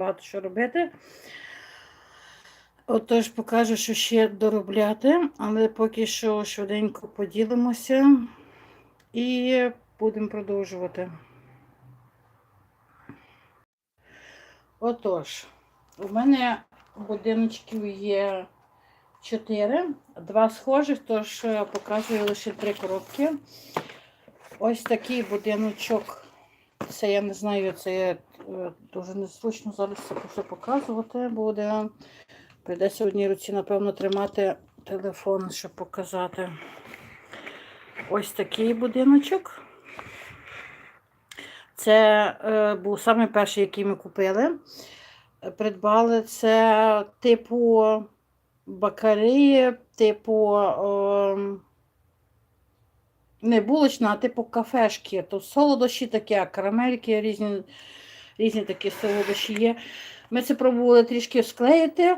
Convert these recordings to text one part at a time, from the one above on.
багато що робити. Отож, покажу, що ще доробляти, але поки що швиденько поділимося і будемо продовжувати. Отож, у мене будиночків є чотири, два схожих, тож показую лише три коробки. Ось такий будиночок. Це я не знаю, це е, дуже незручно зараз це все показувати буде. Прийдеться в одній руці, напевно, тримати телефон, щоб показати. Ось такий будиночок. Це е, був самий перший, який ми купили. Придбали це типу бакарії, типу е, не булочна, а типу кафешки. Тут солодощі такі, карамельки, різні, різні такі солодощі є. Ми це пробували трішки склеїти.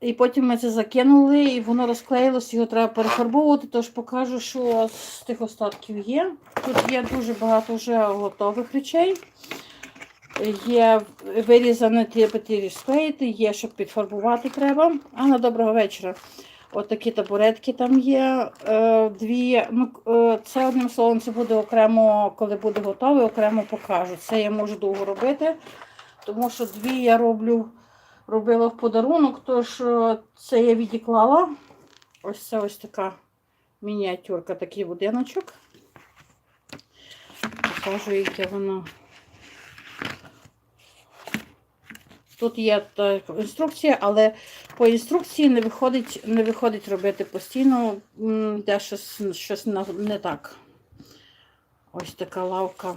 І потім ми це закинули, і воно розклеїлося, його треба перефарбовувати, тож покажу, що з тих остатків є. Тут є дуже багато вже готових речей. Є вирізані ті склеїти, є, щоб підфарбувати треба. Анна, доброго вечора. От табуретки там є. Е, Дві. Ну, е, це одним словом, це буде окремо, коли буде готове, окремо покажу. Це я можу довго робити, тому що дві я роблю робила в подарунок, тож е, це я відіклала. Ось це ось така мініатюрка, такий будиночок. Покажу, яке воно. Тут є та інструкція, але по інструкції не виходить, не виходить робити постійно, де щось, щось не так. Ось така лавка.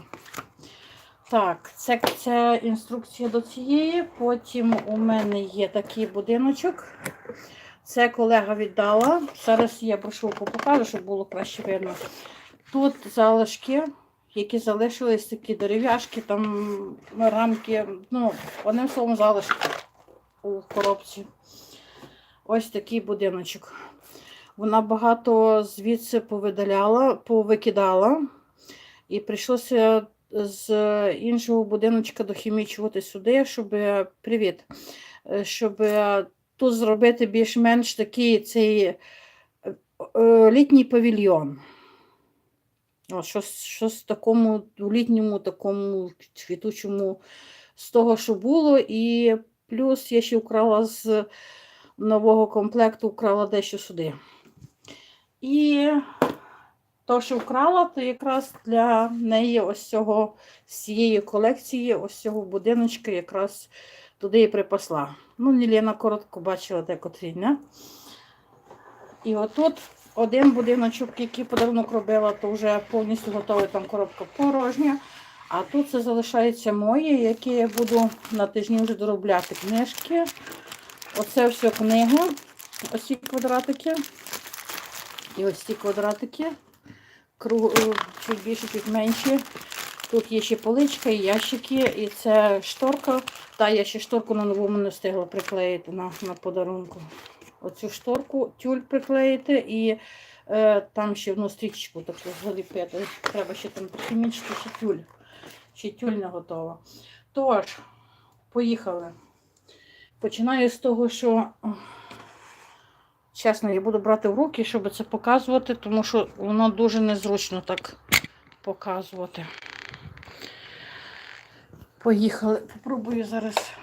Так, це, це інструкція до цієї. Потім у мене є такий будиночок. Це колега віддала. Зараз я брошурку покажу, щоб було краще видно. Тут залишки, які залишились такі дерев'яшки, там рамки, ну, одним словом, залишки у коробці. Ось такий будиночок. Вона багато звідси повидаляла, повикидала. І прийшлося з іншого будиночка дохімічувати сюди, щоб привіт, щоб тут зробити більш-менш такий цей е, літній павільйон. О, щось, в такому літньому, такому квітучому з того, що було. І плюс я ще вкрала з нового комплекту, вкрала дещо сюди. І то, що вкрала, то якраз для неї ось цього з цієї колекції, ось цього будиночка, якраз туди і припасла. Ну, Нілена коротко бачила декотрі, не? І отут один будиночок, який подарунок робила, то вже повністю готовий, там коробка порожня. А тут це залишається моє, яке я буду на тижні вже доробляти книжки. Оце все книги, ось ці квадратики. І ось ці квадратики круг, е, чуть більше, чуть менші. Тут є ще поличка і ящики, і це шторка. Та я ще шторку на новому не встигла приклеїти на, на подарунку. Оцю шторку, тюль приклеїти і е, там ще одну стрічку таку заліпити. Треба ще там хімічку, ще тюль. Ще тюль не готова. Тож, поїхали. Починаю з того, що. Чесно, я буду брати в руки, щоб це показувати, тому що воно дуже незручно так показувати. Поїхали. Попробую зараз.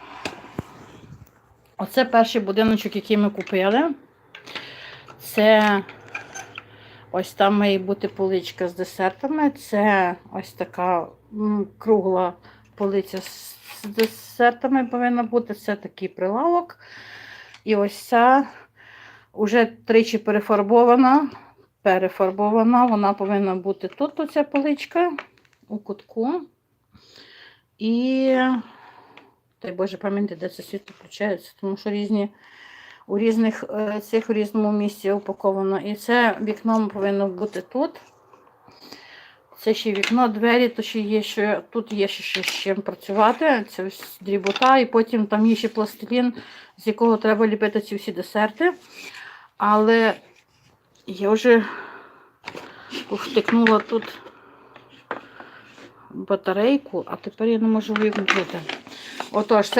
Оце перший будиночок, який ми купили. Це ось там має бути поличка з десертами. Це ось така кругла полиця з десертами повинна бути. Це такий прилавок. І ось ця Уже тричі перефарбована, перефарбована, вона повинна бути тут, оця поличка у кутку. І, дай Боже, пам'ятайте, де це світло включається, тому що різні, у різних е, цих у різному місці упаковано. І це вікно повинно бути тут. Це ще вікно, двері, то ще є, що тут є ще з чим працювати. Це ось дрібота, і потім там є ще пластилін, з якого треба ліпити ці всі десерти. Але я вже втикнула тут батарейку, а тепер я не можу вимкнути. Отож, це